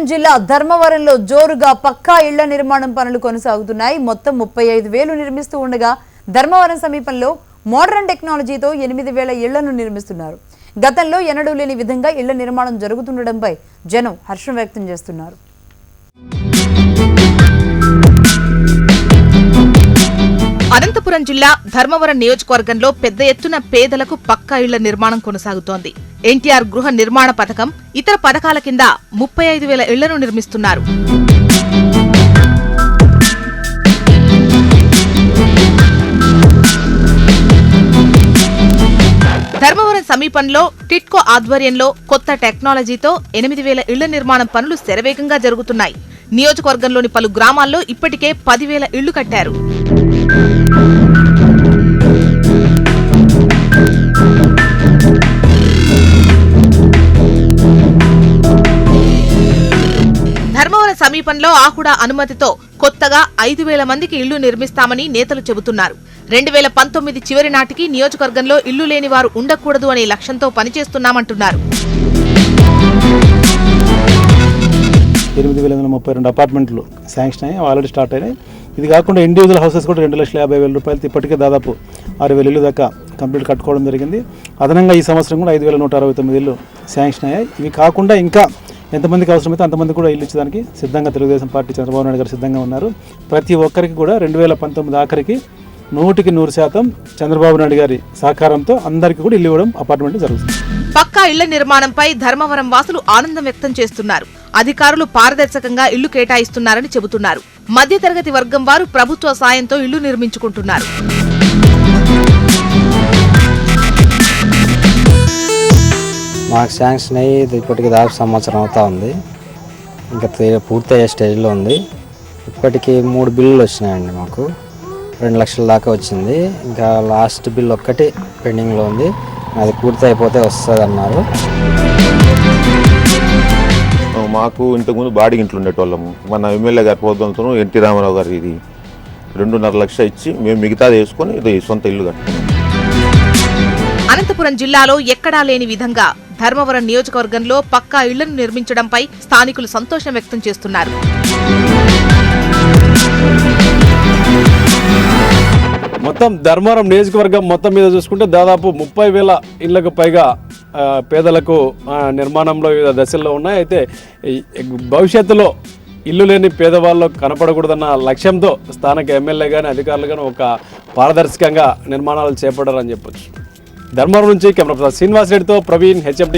అనంతపురం జిల్లా ధర్మవరంలో జోరుగా పక్కా ఇళ్ళ నిర్మాణం పనులు కొనసాగుతున్నాయి. మొత్తం ముప్పై ఐదు వేలు నిర్మిస్తూ ఉండగా ధర్మవరం సమీపంలో మోడర్న్ టెక్నాలజీతో ఎనిమిది వేల ఇళ్ళను నిర్మిస్తున్నారు. గతంలో ఎన్నడూ లేని విధంగా ఇళ్ళ నిర్మాణం జరుగుతుండడంపై జనం హర్షం వ్యక్తం చేస్తున్నారు. అనంతపురం జిల్లా ధర్మవరం నియోజకవర్గంలో పెద్ద ఎత్తున పేదలకు పక్కా ఇళ్ళ నిర్మాణం కొనసాగుతోంది. ఎన్టీఆర్ గృహ నిర్మాణ పథకం ఇతర పథకాల కింద ముప్పై ఐదు వేల ఇళ్ళను నిర్మిస్తున్నారు. ధర్మవరం సమీపంలో టిట్కో ఆధ్వర్యంలో కొత్త టెక్నాలజీతో ఎనిమిది వేల ఇళ్ళ నిర్మాణం పనులు శరవేగంగా జరుగుతున్నాయి. నియోజకవర్గంలోని పలు గ్రామాల్లో ఇప్పటికే పదివేల ఇళ్ళు కట్టారు. సమీపంలో ఆహుడా అనుమతితో కొత్తగా ఐదు వేల మందికి ఇళ్ళు నిర్మిస్తామని నేతలు చెబుతున్నారు. రెండు వేల పంతొమ్మిది చివరి నాటికి నియోజకవర్గంలో ఇల్లు లేని వారు ఉండకూడదు అనే లక్ష్యంతో పనిచేస్తున్నామంటున్నారు. ఎనిమిది వేల వందల ముప్పై రెండు అపార్ట్మెంట్లు శాంక్షన్ అయ్యి ఆల్రెడీ స్టార్ట్ అయినాయి. ఇది కాకుండా ఇండివిజువల్ హౌసెస్ కూడా రెండు లక్షల యాభై వేల రూపాయలతో ఇప్పటికే దాదాపు ఆరు వేల ఇల్లు దాకా కంప్లీట్ కట్టుకోవడం జరిగింది. అదనంగా ఈ సంవత్సరం కూడా ఐదు వేల నూట అరవై తొమ్మిది ఇల్లు శాంక్షన్ అయ్యాయి. ఇవి కాకుండా ఇంకా ఎంతమందికి అవసరమైతే అంతమంది కూడా ఇల్లు ఇచ్చేదానికి సిద్ధంగా తెలుగుదేశం పార్టీ చంద్రబాబు నాయుడు గారు సిద్ధంగా ఉన్నారు. ప్రతి ఒక్కరికి కూడా రెండు వేల పంతొమ్మిది ఆఖరికి నూటికి నూరు శాతం చంద్రబాబు నాయుడు గారి సహకారంతో అందరికీ కూడా ఇల్లు ఇవ్వడం అపార్ట్మెంట్ జరుగుతుంది. పక్కా ఇళ్ళ నిర్మాణంపై ధర్మవరం వాసులు ఆనందం వ్యక్తం చేస్తున్నారు. అధికారులు పారదర్శకంగా ఇళ్ళు కేటాయిస్తున్నారని చెబుతున్నారు. మధ్యతరగతి వర్గం వారు ప్రభుత్వ సాయంతో ఇళ్ళు నిర్మించుకుంటున్నారు. మాకు శాంక్షన్ అయ్యి ఇది ఇప్పటికి దాదాపు సంవత్సరం అవుతా ఉంది. ఇంకా తీ- పూర్తయ్యే స్టేజ్లో ఉంది. ఇప్పటికి మూడు బిల్లులు వచ్చినాయండి మాకు. రెండు లక్షల దాకా వచ్చింది. ఇంకా లాస్ట్ బిల్ ఒక్కటి పెండింగ్లో ఉంది. అది పూర్తి అయిపోతే వస్తుంది అన్నారు మాకు ఇంతకుముందు బాడీ ఇంట్లో ఉండేటోళ్ళము. మన ఎమ్మెల్యే గారి ప్రోద్బలంతో ఎన్టీ రామారావు గారు ఇది. రెండున్నర లక్ష ఇచ్చి మేము మిగతాది వేసుకొని ఇది సొంత ఇల్లు కట్టుకున్నాం అనంతపురం జిల్లాలో ఎక్కడా లేని విధంగా ధర్మవరం నియోజకవర్గంలో పక్కా ఇళ్ళను నిర్మించడంపై స్థానికులు సంతోషం వ్యక్తం చేస్తున్నారు. మొత్తం ధర్మవరం నియోజకవర్గం మొత్తం మీద చూసుకుంటే దాదాపు ముప్పై వేల ఇళ్ళకు పైగా పేదలకు నిర్మాణంలో వివిధ దశల్లో ఉన్నాయి. అయితే భవిష్యత్తులో ఇల్లు లేని పేదవాళ్ళు కనపడకూడదన్న లక్ష్యంతో స్థానిక ఎమ్మెల్యే కానీ అధికారులు కానీ ఒక పారదర్శకంగా నిర్మాణాలు చేపడారని చెప్పొచ్చు. ధర్మవరం నుంచి కెమెరా పర్సన్ శ్రీనివాస్ రెడ్డితో ప్రవీణ్ హెచ్ఎం